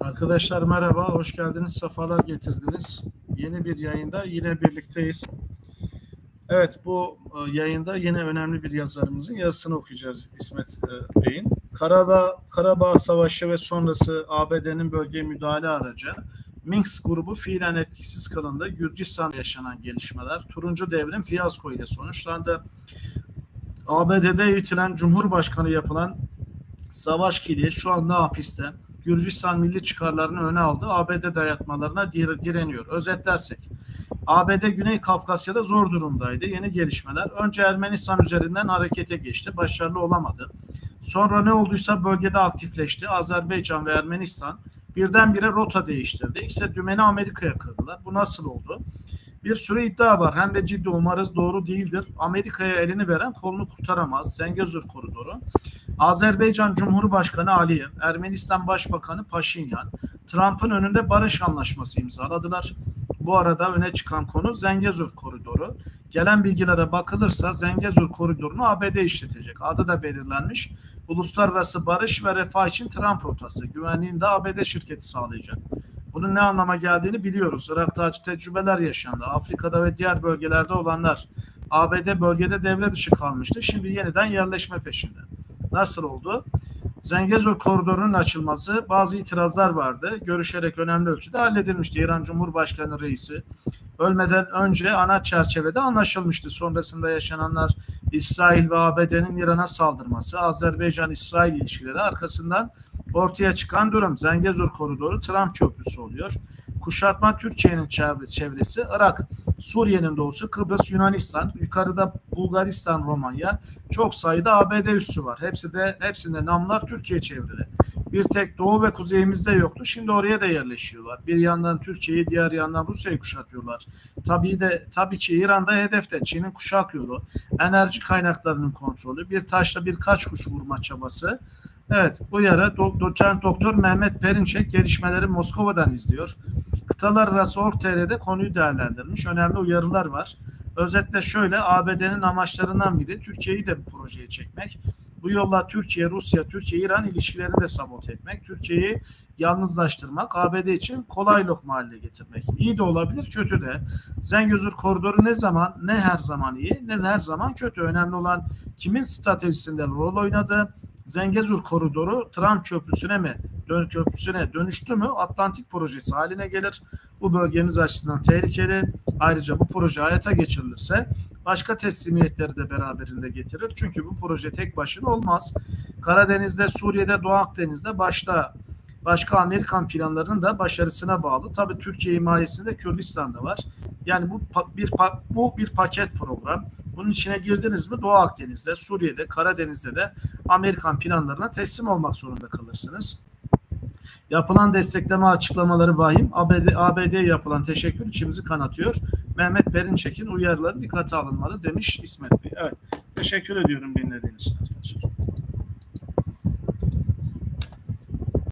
Arkadaşlar merhaba, hoş geldiniz, sefalar getirdiniz. Yeni bir yayında yine birlikteyiz. Evet, bu e, yayında yine önemli bir yazarımızın yazısını okuyacağız İsmet e, Bey'in. Karada, Karabağ Savaşı ve sonrası ABD'nin bölgeye müdahale aracı Minsk grubu fiilen etkisiz kılındı. Gürcistan'da yaşanan gelişmeler, Turuncu Devrim fiyasko ile sonuçlandı. ABD'de eğitilen Cumhurbaşkanı yapılan Savaş Kili şu anda hapiste. Gürcistan milli çıkarlarını öne aldı. ABD dayatmalarına dire- direniyor. Özetlersek. ABD Güney Kafkasya'da zor durumdaydı. Yeni gelişmeler. Önce Ermenistan üzerinden harekete geçti. Başarılı olamadı. Sonra ne olduysa bölgede aktifleşti. Azerbaycan ve Ermenistan birdenbire rota değiştirdi. İşte dümeni Amerika'ya kırdılar. Bu nasıl oldu? Bir sürü iddia var. Hem de ciddi umarız doğru değildir. Amerika'ya elini veren kolunu kurtaramaz. Zengezur koridoru. Azerbaycan Cumhurbaşkanı Aliyev, Ermenistan Başbakanı Paşinyan, Trump'ın önünde barış anlaşması imzaladılar. Bu arada öne çıkan konu Zengezur koridoru. Gelen bilgilere bakılırsa Zengezur koridorunu ABD işletecek. Adı da belirlenmiş. Uluslararası barış ve refah için Trump rotası. Güvenliğini de ABD şirketi sağlayacak. Bunun ne anlama geldiğini biliyoruz. Irak'ta acı tecrübeler yaşandı. Afrika'da ve diğer bölgelerde olanlar. ABD bölgede devre dışı kalmıştı. Şimdi yeniden yerleşme peşinde. Nasıl oldu? Zengezur koridorunun açılması bazı itirazlar vardı. Görüşerek önemli ölçüde halledilmişti. İran Cumhurbaşkanı reisi ölmeden önce ana çerçevede anlaşılmıştı. Sonrasında yaşananlar İsrail ve ABD'nin İran'a saldırması, Azerbaycan-İsrail ilişkileri arkasından ortaya çıkan durum. Zengezur koridoru Trump köprüsü oluyor. Kuşatma Türkiye'nin çevre, çevresi, Irak, Suriye'nin doğusu, Kıbrıs, Yunanistan, yukarıda Bulgaristan, Romanya, çok sayıda ABD üssü var. Hepsi de hepsinde namlar Türkiye çevrili. Bir tek doğu ve kuzeyimizde yoktu. Şimdi oraya da yerleşiyorlar. Bir yandan Türkiye'yi, diğer yandan Rusya'yı kuşatıyorlar. Tabii de tabii ki İran'da hedefte Çin'in kuşak yolu, enerji kaynaklarının kontrolü, bir taşla birkaç kuş vurma çabası. Evet, uyarı Do- doçent doktor Mehmet Perinçek gelişmeleri Moskova'dan izliyor. Kıtalar arası Org.tr'de konuyu değerlendirmiş. Önemli uyarılar var. Özetle şöyle ABD'nin amaçlarından biri Türkiye'yi de bu projeye çekmek. Bu yolla Türkiye, Rusya, Türkiye, İran ilişkilerini de sabote etmek. Türkiye'yi yalnızlaştırmak, ABD için kolay lokma getirmek. İyi de olabilir, kötü de. Zengezur koridoru ne zaman, ne her zaman iyi, ne her zaman kötü. Önemli olan kimin stratejisinde rol oynadığı, Zengezur koridoru Trump köprüsüne mi dön köprüsüne dönüştü mü Atlantik projesi haline gelir. Bu bölgemiz açısından tehlikeli. Ayrıca bu proje hayata geçirilirse başka teslimiyetleri de beraberinde getirir. Çünkü bu proje tek başına olmaz. Karadeniz'de, Suriye'de, Doğu Akdeniz'de başta başka Amerikan planlarının da başarısına bağlı. Tabii Türkiye himayesinde Kürdistan'da var. Yani bu bir bu bir paket program. Bunun içine girdiniz mi Doğu Akdeniz'de, Suriye'de, Karadeniz'de de Amerikan planlarına teslim olmak zorunda kalırsınız. Yapılan destekleme açıklamaları vahim. ABD, ABD'ye yapılan teşekkür içimizi kanatıyor. Mehmet Perinçek'in uyarıları dikkate alınmalı demiş İsmet Bey. Evet. Teşekkür ediyorum dinlediğiniz için.